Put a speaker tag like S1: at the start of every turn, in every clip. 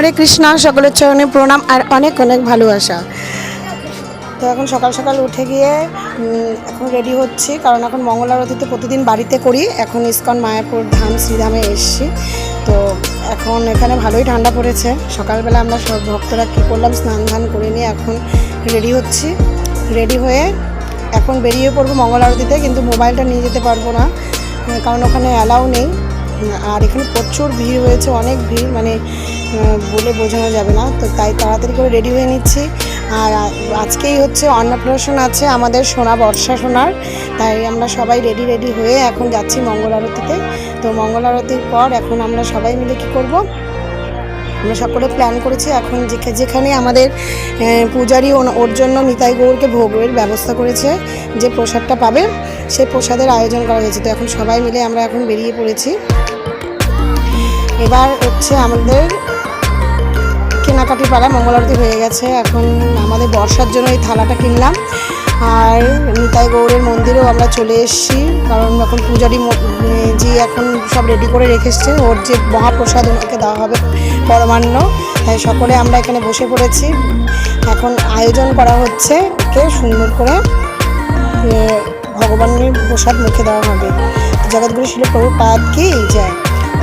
S1: হরে কৃষ্ণা সকলের চরণে প্রণাম আর অনেক অনেক ভালোবাসা তো এখন সকাল সকাল উঠে গিয়ে এখন রেডি হচ্ছি কারণ এখন মঙ্গল আরতিতে প্রতিদিন বাড়িতে করি এখন ইস্কন মায়াপুর ধাম শ্রীধামে এসছি তো এখন এখানে ভালোই ঠান্ডা পড়েছে সকালবেলা আমরা সব ভক্তরা কী করলাম স্নান ধান করে নিয়ে এখন রেডি হচ্ছি রেডি হয়ে এখন বেরিয়ে পড়বো মঙ্গল আরতিতে কিন্তু মোবাইলটা নিয়ে যেতে পারবো না কারণ ওখানে অ্যালাউ নেই আর এখানে প্রচুর ভিড় হয়েছে অনেক ভিড় মানে বলে বোঝানো যাবে না তো তাই তাড়াতাড়ি করে রেডি হয়ে নিচ্ছি আর আজকেই হচ্ছে অন্নপ্রাশন আছে আমাদের সোনা বর্ষা সোনার তাই আমরা সবাই রেডি রেডি হয়ে এখন যাচ্ছি মঙ্গল আরতিতে তো মঙ্গল আরতির পর এখন আমরা সবাই মিলে কী করব আমরা সকলে প্ল্যান করেছি এখন যেখানে আমাদের পূজারী ওর জন্য মিতাই গৌরকে ভোগের ব্যবস্থা করেছে যে প্রসাদটা পাবে সে প্রসাদের আয়োজন করা হয়েছে তো এখন সবাই মিলে আমরা এখন বেরিয়ে পড়েছি এবার হচ্ছে আমাদের কাটাকাটি পাড়া মঙ্গল আরতি হয়ে গেছে এখন আমাদের বর্ষার জন্য এই থালাটা কিনলাম আর নিতাই গৌরের মন্দিরেও আমরা চলে এসেছি কারণ এখন পূজারি মানে যে এখন সব রেডি করে রেখেছে ওর যে মহাপ্রসাদ ওনাকে দেওয়া হবে পরমান্ন তাই সকলে আমরা এখানে বসে পড়েছি এখন আয়োজন করা হচ্ছে কে সুন্দর করে ভগবানের প্রসাদ মুখে দেওয়া হবে জগৎগুরু শিল্প প্রভু পাদ কি যায়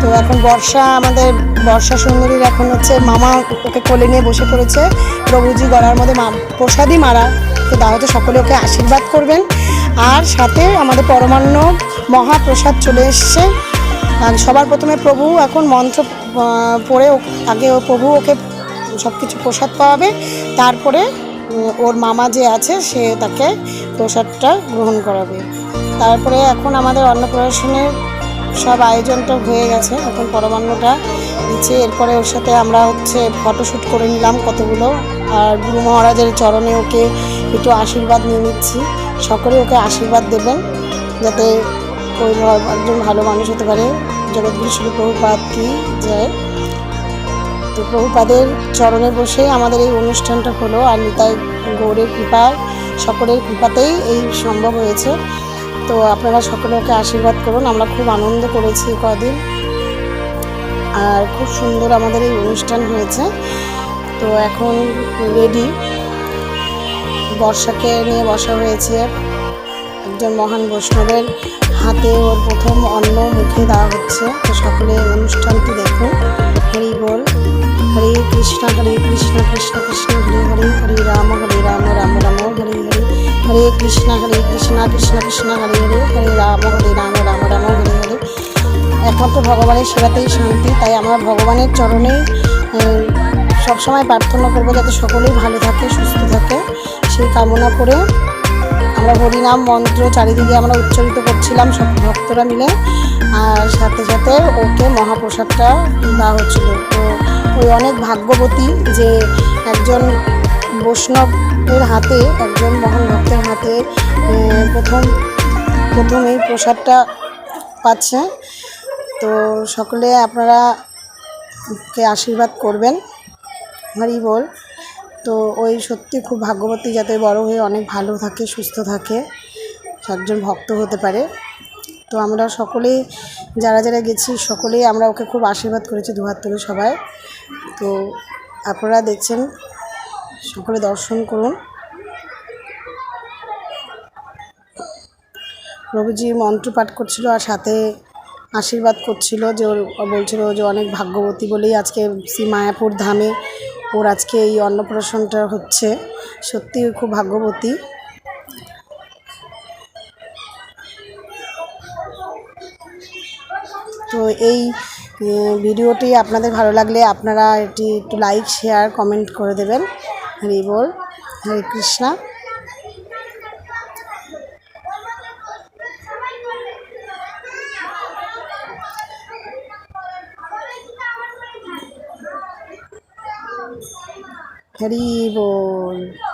S1: তো এখন বর্ষা আমাদের বর্ষা সুন্দরীর এখন হচ্ছে মামা ওকে কোলে নিয়ে বসে পড়েছে প্রভুজি গলার মধ্যে প্রসাদই মারা তো দাওতে সকলে ওকে আশীর্বাদ করবেন আর সাথে আমাদের পরমান্ন মহাপ্রসাদ চলে এসছে সবার প্রথমে প্রভু এখন মন্ত্র পড়ে আগে ও প্রভু ওকে সব কিছু প্রসাদ পাওয়াবে তারপরে ওর মামা যে আছে সে তাকে প্রসাদটা গ্রহণ করাবে তারপরে এখন আমাদের অন্নপ্রাশনের সব আয়োজনটা হয়ে গেছে এখন পরমান্নটা দিচ্ছে এরপরে ওর সাথে আমরা হচ্ছে ফটোশ্যুট করে নিলাম কতগুলো আর গুরু মহারাজের চরণে ওকে একটু আশীর্বাদ নিয়ে নিচ্ছি সকলে ওকে আশীর্বাদ দেবেন যাতে ওই একজন ভালো মানুষ হতে পারে জগৎগুরু শ্রী প্রভুপাত কি যায় তো প্রভুপাদের চরণে বসে আমাদের এই অনুষ্ঠানটা হলো আর নিতাই গৌরের কৃপায় সকলের কৃপাতেই এই সম্ভব হয়েছে তো আপনারা সকলে আশীর্বাদ করুন আমরা খুব আনন্দ করেছি কদিন আর খুব সুন্দর আমাদের এই অনুষ্ঠান হয়েছে তো এখন রেডি বর্ষাকে নিয়ে বসা হয়েছে একজন মহান বৈষ্ণবের হাতে ওর প্রথম অন্ন মুখে দেওয়া হচ্ছে তো সকলে অনুষ্ঠানটি দেখুন হরি বল হরে কৃষ্ণ হরে কৃষ্ণ কৃষ্ণ কৃষ্ণ হরে হরে কৃষ্ণ হরে কৃষ্ণ কৃষ্ণ কৃষ্ণ হরে হরে হরে রাম হরে রাম রাম রাম হরে হরে একমাত্র ভগবানের সেবাতেই শান্তি তাই আমরা ভগবানের চরণে সবসময় প্রার্থনা করবো যাতে সকলেই ভালো থাকে সুস্থ থাকে সেই কামনা করে আমরা হরিনাম মন্ত্র চারিদিকে আমরা উচ্চারিত করছিলাম সব ভক্তরা মিলে আর সাথে সাথে ওকে মহাপ্রসাদটা দেওয়া হচ্ছিল তো ওই অনেক ভাগ্যবতী যে একজন বৈষ্ণব ভক্তের হাতে একজন মহান ভক্তের হাতে প্রথম প্রথম এই প্রসাদটা পাচ্ছে তো সকলে আপনারা কে আশীর্বাদ করবেন হরি বল তো ওই সত্যি খুব ভাগ্যবতী যাতে বড় হয়ে অনেক ভালো থাকে সুস্থ থাকে একজন ভক্ত হতে পারে তো আমরা সকলেই যারা যারা গেছি সকলেই আমরা ওকে খুব আশীর্বাদ করেছি দুহাত তুলে সবাই তো আপনারা দেখছেন সকলে দর্শন করুন প্রভুজি মন্ত্র পাঠ করছিল আর সাথে আশীর্বাদ করছিল যে ওর বলছিল যে অনেক ভাগ্যবতী বলেই আজকে শ্রী মায়াপুর ধামে ওর আজকে এই অন্নপ্রাশনটা হচ্ছে সত্যি খুব ভাগ্যবতী তো এই ভিডিওটি আপনাদের ভালো লাগলে আপনারা এটি একটু লাইক শেয়ার কমেন্ট করে দেবেন হরি বল হরে কৃষ্ণা হরি বল